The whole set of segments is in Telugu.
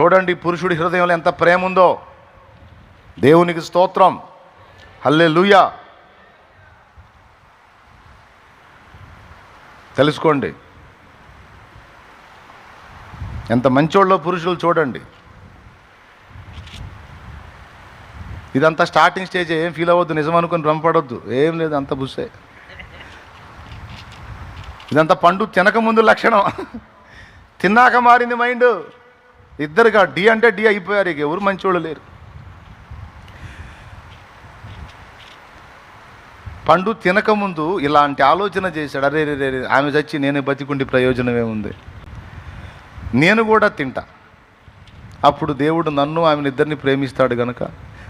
చూడండి పురుషుడి హృదయంలో ఎంత ప్రేమ ఉందో. దేవునికి స్తోత్రం. హల్లే లూయా తెలుసుకోండి. ఎంత మంచోళ్ళో పురుషులు చూడండి. ఇదంతా స్టార్టింగ్ స్టేజ్ ఏం ఫీల్ అవ్వద్దు నిజం అనుకుని భ్రమపడొద్దు. ఏం లేదు అంత బుస్సే. ఇదంతా పండు తినక ముందు లక్షణం. తిన్నాక మారింది మైండ్. ఇద్దరుగా డి అంటే డి అయిపోయారు ఇక ఎవరు మంచోళ్ళు లేరు. పండు తినకముందు ఇలాంటి ఆలోచన చేశాడు అరే రే రే ఆమె చచ్చి నేను బతికుండి ప్రయోజనం ఏముంది నేను కూడా తింటా. అప్పుడు దేవుడు నన్ను ఆమెను ఇద్దరిని ప్రేమిస్తాడు కనుక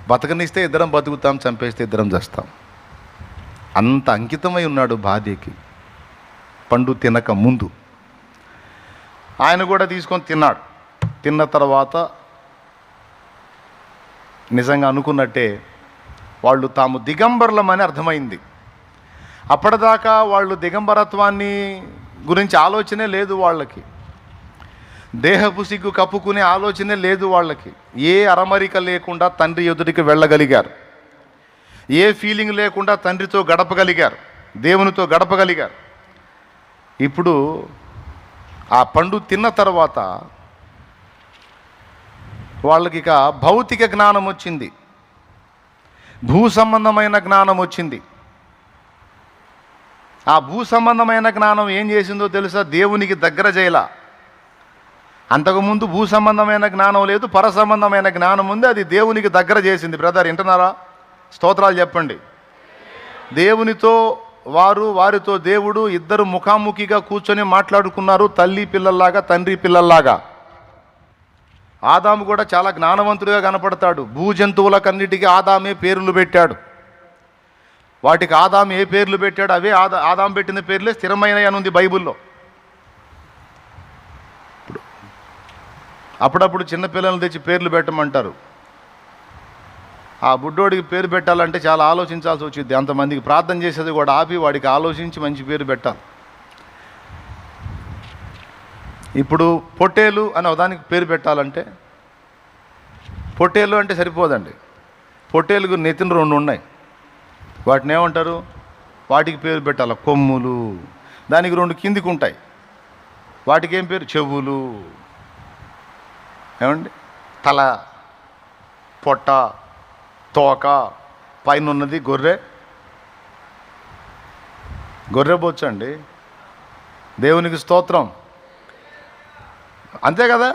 బతకనిస్తే ఇద్దరం బతుకుతాం చంపేస్తే ఇద్దరం చేస్తాం. అంత అంకితమై ఉన్నాడు భార్యకి పండు తినక ముందు. ఆయన కూడా తీసుకొని తిన్నాడు. తిన్న తర్వాత నిజంగా అనుకున్నట్టే వాళ్ళు తాము దిగంబరులమని అర్థమైంది. అప్పటిదాకా వాళ్ళు దిగంబరత్వాన్ని గురించి ఆలోచనే లేదు వాళ్ళకి. దేహపు సిగ్గు కప్పుకునే ఆలోచనే లేదు వాళ్ళకి. ఏ అరమరిక లేకుండా తండ్రి ఎదుటికి వెళ్ళగలిగారు. ఏ ఫీలింగ్ లేకుండా తండ్రితో గడపగలిగారు. దేవునితో గడపగలిగారు. ఇప్పుడు ఆ పండు తిన్న తర్వాత వాళ్ళకి ఇక భౌతిక జ్ఞానం వచ్చింది. భూ సంబంధమైన జ్ఞానం వచ్చింది. ఆ భూ సంబంధమైన జ్ఞానం ఏం చేసిందో తెలుసా? దేవునికి దగ్గర చేయలా. అంతకుముందు భూ సంబంధమైన జ్ఞానం లేదు పర సంబంధమైన జ్ఞానం ఉంది అది దేవునికి దగ్గర చేసింది. బ్రదర్ వింటున్నారా? స్తోత్రాలు చెప్పండి. దేవునితో వారు వారితో దేవుడు ఇద్దరు ముఖాముఖిగా కూర్చొని మాట్లాడుకున్నారు తల్లి పిల్లల్లాగా తండ్రి పిల్లల్లాగా. ఆదాము కూడా చాలా జ్ఞానవంతుడిగా కనపడతాడు. భూజంతువులకన్నిటికీ ఆదామే పేర్లు పెట్టాడు. వాటికి ఆదాం ఏ పేర్లు పెట్టాడు? అవే ఆదా ఆదాం పెట్టిన పేర్లే స్థిరమైనవి అని ఉంది బైబిల్లో. అప్పుడప్పుడు చిన్నపిల్లలు తెచ్చి పేర్లు పెట్టమంటారు. ఆ బుడ్డోడికి పేరు పెట్టాలంటే చాలా ఆలోచించాల్సి వచ్చింది. అంతమందికి ప్రార్థన చేసేది కూడా ఆపి వాడికి ఆలోచించి మంచి పేరు పెట్టాలి. ఇప్పుడు పొట్టేలు అని ఒకదానికి పేరు పెట్టాలంటే పొట్టేలు అంటే సరిపోదండి. పొట్టేలుకు నెత్తిన రెండు ఉన్నాయి. వాటిని ఏమంటారు? వాటికి పేరు పెట్టాలి కొమ్ములు. దానికి రెండు కిందికి ఉంటాయి. వాటికి ఏం పేరు? చెవులు. ఏమండి? తల పొట్ట తోక పైన ఉన్నది గొర్రె. గొర్రె బొచ్చండి. దేవునికి స్తోత్రం. అంతే కదా?